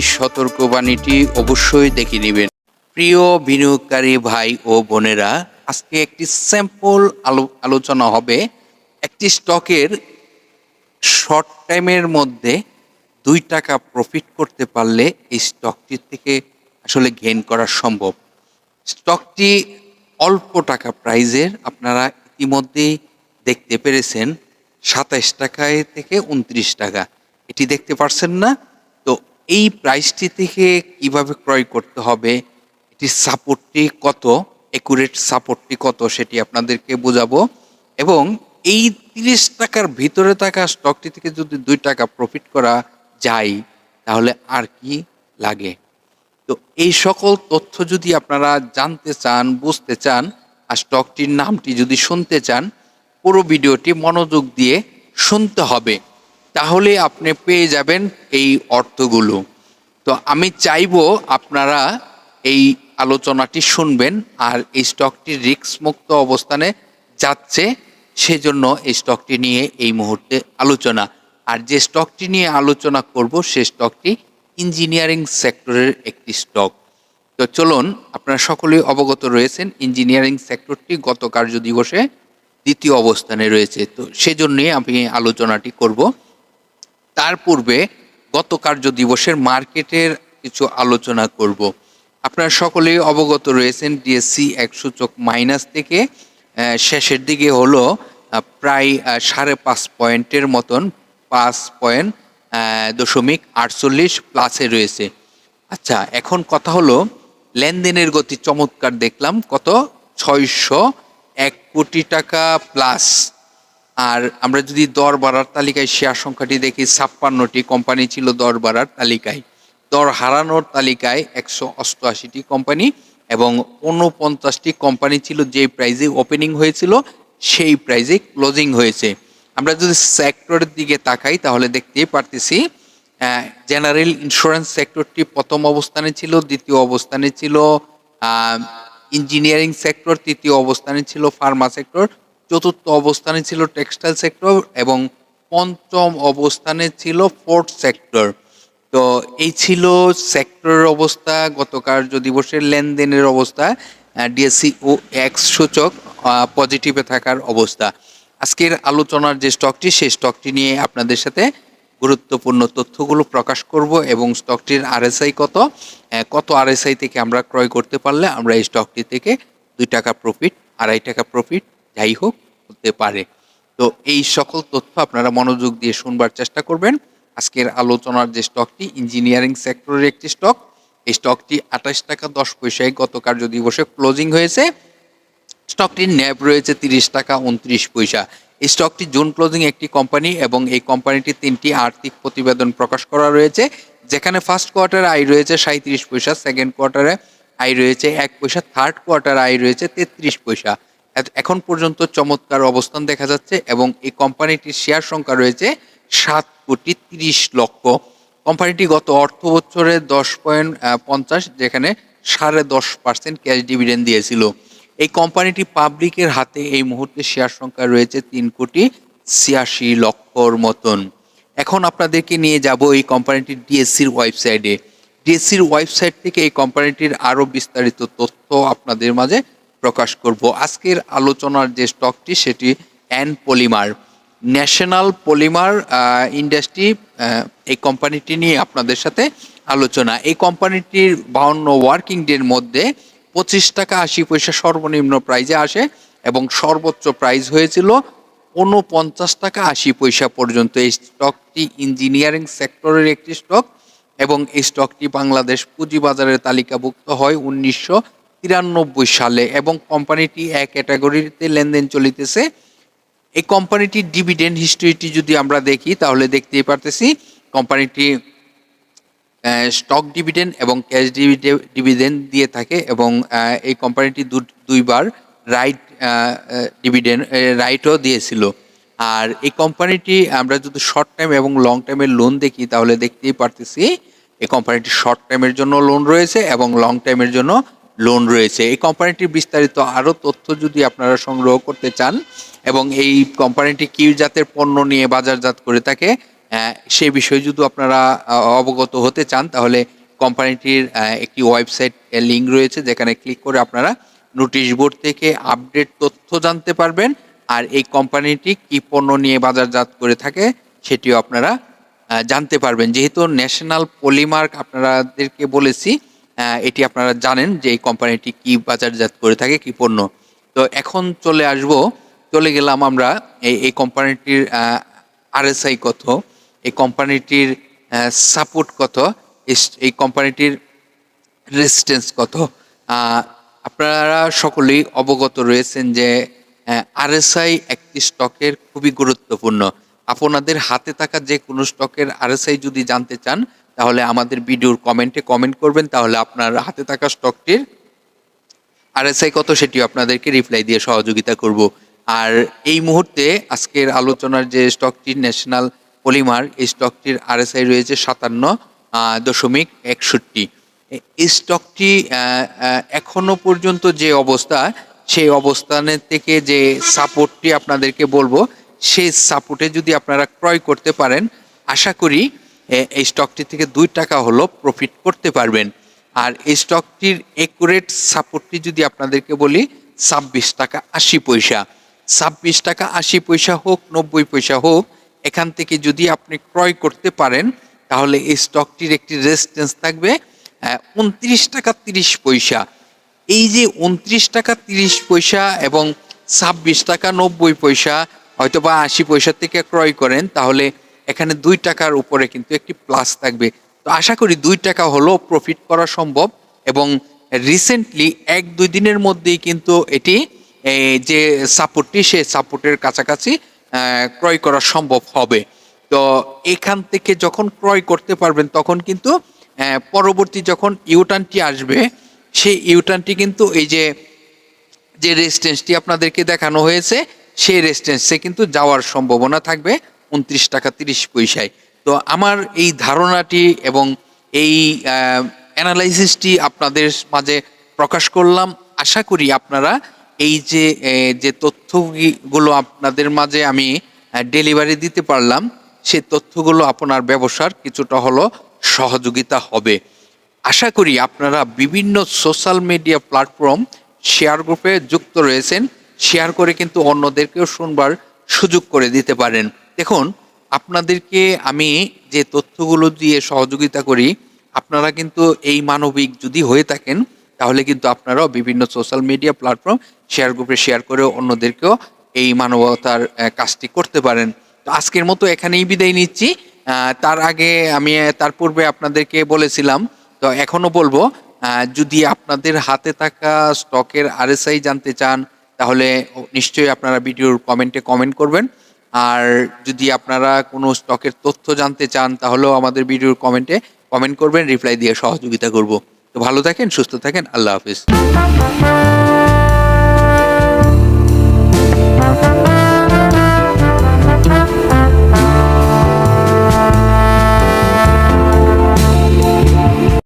সতর্কবাণীটি অবশ্যই দেখে নেবেন। প্রিয় বিনিয়োগকারী ভাই ও বোনেরা, আজকে একটি স্যাম্পল আলো, আলোচনা হবে। একটি স্টকের শর্ট টাইমের মধ্যে দুই টাকা প্রফিট করতে পারলে এই স্টকটি থেকে আসলে গেইন করা সম্ভব। স্টকটি অল্প টাকা প্রাইজের, আপনারা ইতিমধ্যেই দেখতে পেরেছেন, সাতাইশ টাকায় থেকে উনত্রিশ টাকা। এটি দেখতে পারছেন না? তো এই প্রাইসটি থেকে কীভাবে ক্রয় করতে হবে এটি সাপোর্টটি কত একুরেট সাপোর্টটি কত সেটি আপনাদেরকে বোঝাবো এবং এই তিরিশ টাকার ভিতরে থাকা স্টকটি থেকে যদি দুই টাকা প্রফিট করা যায়, তাহলে আর কি লাগে? তো এই সকল তথ্য যদি আপনারা জানতে চান, বুঝতে চান, আর স্টকটির নামটি যদি শুনতে চান, পুরো ভিডিওটি মনোযোগ দিয়ে শুনতে হবে। তাহলে আপনি পেয়ে যাবেন এই অর্থগুলো। তো আমি চাইব আপনারা এই আলোচনাটি শুনবেন আর এই স্টকটি রিস্ক মুক্ত অবস্থানে যাচ্ছে, সেজন্য এই স্টকটি নিয়ে এই মুহূর্তে আলোচনা। আর যে স্টকটি নিয়ে আলোচনা করব, সে স্টকটি ইঞ্জিনিয়ারিং সেক্টরের একটি স্টক তো চলুন, আপনারা সকলেই অবগত রয়েছেন ইঞ্জিনিয়ারিং সেক্টরটি গত কার্য দিবসে দ্বিতীয় অবস্থানে রয়েছে। তো সেজন্যই আমি আলোচনাটি করব। তার পূর্বে গত কার্য দিবসের মার্কেটের কিছু আলোচনা করব। আপনারা সকলেই অবগত রয়েছেন ডিএসসি এক সূচক মাইনাস থেকে শেষের দিকে হলো প্রায় সাড়ে পাঁচ পয়েন্টের মতন, পাঁচ পয়েন্ট দশমিক আটচল্লিশ প্লাসে রয়েছে। আচ্ছা এখন কথা হলো, লেনদেনের গতি চমৎকার দেখলাম, কত? ছয়শো এক কোটি টাকা প্লাস। আর আমরা যদি দর বাড়ার তালিকায় শেয়ার সংখ্যাটি দেখি, ছাপ্পান্নটি কোম্পানি ছিল দর বাড়ার তালিকায়। দর হারানোর তালিকায় একশো অষ্টআশিটি কোম্পানি এবং উনপঞ্চাশটি কোম্পানি ছিল যে প্রাইজে ওপেনিং হয়েছিল, সেই প্রাইজে ক্লোজিং হয়েছে। আমরা যদি সেক্টরের দিকে তাকাই, তাহলে দেখতেই পারতেছি জেনারেল ইন্স্যুরেন্স সেক্টরটি প্রথম অবস্থানে ছিল, দ্বিতীয় অবস্থানে ছিল ইঞ্জিনিয়ারিং সেক্টর তৃতীয় অবস্থানে ছিল ফার্মা সেক্টর চতুর্থ অবস্থানে ছিল টেক্সটাইল সেক্টর এবং পঞ্চম অবস্থানে ছিল ফোর্থ সেক্টর। তো এই ছিল সেক্টরের অবস্থা গত কার্য দিবসের লেনদেনের অবস্থা ডিএসসি ও এক্স সূচক পজিটিভে থাকার অবস্থা। আজকের আলোচনার যে স্টকটি সেই স্টকটি নিয়ে আপনাদের সাথে গুরুত্বপূর্ণ তথ্যগুলো প্রকাশ করব এবং স্টকটির আরএসআই কত কত আরএসআই থেকে আমরা ক্রয় করতে পারলে আমরা এই স্টকটি থেকে দুই টাকা প্রফিট আড়াই টাকা প্রফিট যাই হোক, হতে পারে। তো এই সকল তথ্য আপনারা মনোযোগ দিয়ে শুনবার চেষ্টা করবেন। আজকের আলোচনার যে স্টকটি ইঞ্জিনিয়ারিং সেক্টরের একটি স্টক, এই স্টকটি আঠাশ টাকা দশ পয়সায় গত কার্য দিবসে ক্লোজিং হয়েছে, স্টকটির ন্যাব রয়েছে তিরিশ টাকা উনত্রিশ পয়সা। এই স্টকটি জুন ক্লোজিং একটি কোম্পানি এবং এই কোম্পানিটির তিনটি আর্থিক প্রতিবেদন প্রকাশ করা রয়েছে, যেখানে ফার্স্ট কোয়ার্টারে আয় রয়েছে সাঁত্রিশ পয়সা সেকেন্ড কোয়ার্টারে আয় রয়েছে এক পয়সা থার্ড কোয়ার্টার আয় রয়েছে তেত্রিশ পয়সা। এখন পর্যন্ত চমৎকার অবস্থান দেখা যাচ্ছে এবং এই কোম্পানিটির শেয়ার সংখ্যা রয়েছে সাত কোটি তিরিশ লক্ষ। কোম্পানিটি গত অর্থ বছরে দশ পয়েন্ট পঞ্চাশ, যেখানে সাড়ে দশ পার্সেন্ট ক্যাশ ডিভিডেন্ড দিয়েছিল। এই কোম্পানিটি পাবলিকের হাতে এই মুহূর্তে শেয়ার সংখ্যা রয়েছে তিন কোটি ছিয়াশি লক্ষর মতন। এখন আপনাদেরকে নিয়ে যাব এই কোম্পানিটির ডিএসসির ওয়েবসাইটে ডিএসসির ওয়েবসাইট থেকে এই কোম্পানিটির আরও বিস্তারিত তথ্য আপনাদের মাঝে প্রকাশ করব। আজকের আলোচনার যে স্টকটি সেটি an polymer national polymer industry এই কোম্পানিটি নিয়ে আপনাদের সাথে আলোচনা। এই কোম্পানিটির বাউন্ন ওয়ার্কিং ডের মধ্যে পঁচিশ টাকা আশি পয়সা সর্বনিম্ন প্রাইজে আসে এবং সর্বোচ্চ প্রাইস হয়েছিল উনপঞ্চাশ টাকা আশি পয়সা পর্যন্ত। এই স্টকটি ইঞ্জিনিয়ারিং সেক্টরের একটি স্টক এবং এই স্টকটি বাংলাদেশ পুঁজিবাজারের তালিকাভুক্ত হয় উনিশশো তিরানব্বই সালে এবং কোম্পানিটি এক ক্যাটাগরিতে লেনদেন চলিতেছে। এই কোম্পানিটির ডিভিডেন্ড হিস্ট্রিটি যদি আমরা দেখি, তাহলে দেখতেই পারতেছি কোম্পানিটি স্টক ডিভিডেন্ড এবং ক্যাশ ডিভিডেন্ড দিয়ে থাকে এবং এই কোম্পানিটি দুইবার রাইট ডিভিডেন্ড রাইটও দিয়েছিল। আর এই কোম্পানিটি আমরা যদি শর্ট টাইম এবং লং টাইমের লোন দেখি, তাহলে দেখতেই পারতেছি এই কোম্পানিটি শর্ট টাইমের জন্য লোন রয়েছে এবং লং টাইমের জন্য লোন রয়েছে, এই কোম্পানিটির বিস্তারিত আরও তথ্য যদি আপনারা সংগ্রহ করতে চান এবং এই কোম্পানিটি কী জাতের পণ্য নিয়ে বাজারজাত করে থাকে সে বিষয়ে যদি আপনারা অবগত হতে চান, তাহলে কোম্পানিটির একটি ওয়েবসাইট লিঙ্ক রয়েছে, যেখানে ক্লিক করে আপনারা নোটিশ বোর্ড থেকে আপডেট তথ্য জানতে পারবেন, আর এই কোম্পানিটি কী পণ্য নিয়ে বাজারজাত করে থাকে সেটিও আপনারা জানতে পারবেন। যেহেতু ন্যাশনাল পলিমার্ক আপনাদেরকে বলেছি এটি আপনারা জানেন যে এই কোম্পানিটি কি বাজারজাত করে থাকে, কি পণ্য। তো এখন চলে আসব, চলে গেলাম আমরা এই এই কোম্পানিটির আরএসআই কত, এই কোম্পানিটির সাপোর্ট কত, এই কোম্পানিটির রেজিস্ট্যান্স কত। আপনারা সকলেই অবগত রয়েছেন যে আরএসআই একটি স্টকের খুবই গুরুত্বপূর্ণ। আপনাদের হাতে থাকা যে কোনো স্টকের আরএসআই যদি জানতে চান তাহলে আমাদের ভিডিওর কমেন্টে কমেন্ট করবেন, তাহলে আপনার হাতে থাকা স্টকটির আর আরএসআই কত সেটিও আপনাদেরকে রিপ্লাই দিয়ে সহযোগিতা করব। আর এই মুহূর্তে আজকের আলোচনার যে স্টকটি ন্যাশনাল পলিমার এই স্টকটির আরএসআই রয়েছে সাতান্ন দশমিক একষট্টি। এই স্টকটি এখনও পর্যন্ত যে অবস্থা, সেই অবস্থানের থেকে যে সাপোর্টটি আপনাদেরকে বলব, সেই সাপোর্টে যদি আপনারা ক্রয় করতে পারেন, আশা করি এই স্টকটি থেকে দুই টাকা হলো প্রফিট করতে পারবেন। আর এই স্টকটির একুরেট সাপোর্টটি যদি আপনাদেরকে বলি, ছাব্বিশ টাকা আশি পয়সা। ছাব্বিশ টাকা আশি পয়সা হোক, নব্বই পয়সা হোক, এখান থেকে যদি আপনি ক্রয় করতে পারেন, তাহলে এই স্টকটির একটি রেজিস্ট্যান্স থাকবে উনত্রিশ টাকা তিরিশ পয়সা। এই যে উনত্রিশ টাকা তিরিশ পয়সা এবং ছাব্বিশ টাকা নব্বই পয়সা হয়তো বা আশি পয়সা থেকে ক্রয় করেন, তাহলে এখানে দুই টাকার উপরে কিন্তু একটি প্লাস থাকবে। তো আশা করি দুই টাকা হলেও প্রফিট করা সম্ভব এবং রিসেন্টলি এক দুই দিনের মধ্যেই কিন্তু এটি যে সাপোর্টটি সে সাপোর্টের কাছাকাছি ক্রয় করা সম্ভব হবে। তো এখান থেকে যখন ক্রয় করতে পারবেন তখন কিন্তু পরবর্তী যখন ইউটার্নটি আসবে, সেই ইউটার্নটি কিন্তু এই যে যে রেজিস্ট্যান্সটি আপনাদেরকে দেখানো হয়েছে, সেই রেজিস্ট্যান্সে কিন্তু যাওয়ার সম্ভাবনা থাকবে। উনত্রিশ টাকা তিরিশ পয়সায়। তো আমার এই ধারণাটি এবং এই অ্যানালাইসিসটি আপনাদের মাঝে প্রকাশ করলাম। আশা করি আপনারা এই যে যে তথ্যগুলো আপনাদের মাঝে আমি ডেলিভারি দিতে পারলাম, সে তথ্যগুলো আপনার ব্যবসার কিছুটা হলো সহযোগিতা হবে। আশা করি আপনারা বিভিন্ন সোশ্যাল মিডিয়া প্ল্যাটফর্ম শেয়ার গ্রুপে যুক্ত রয়েছেন। শেয়ার করে কিন্তু অন্যদেরকেও শুনবার সুযোগ করে দিতে পারেন। দেখুন, আপনাদেরকে আমি যে তথ্যগুলো দিয়ে সহযোগিতা করি, আপনারা কিন্তু এই মানবিক যদি হয়ে থাকেন, তাহলে কিন্তু আপনারাও বিভিন্ন সোশ্যাল মিডিয়া প্ল্যাটফর্ম শেয়ার গ্রুপে শেয়ার করে অন্যদেরকেও এই মানবতার কাজটি করতে পারেন। তো আজকের মতো এখানেই বিদায় নিচ্ছি। তার আগে আমি, তার পূর্বে আপনাদেরকে বলেছিলাম, তো এখনও বলব যদি আপনাদের হাতে থাকা স্টকের আরএসআই জানতে চান, তাহলে নিশ্চয়ই আপনারা ভিডিওর কমেন্টে কমেন্ট করবেন। আর যদি আপনারা কোনো স্টকের তথ্য জানতে চান, তাহলেও আমাদের ভিডিওর কমেন্টে কমেন্ট করবেন, রিপ্লাই দিয়ে সহযোগিতা করব। তো ভালো থাকেন, সুস্থ থাকেন, আল্লাহ হাফিজ।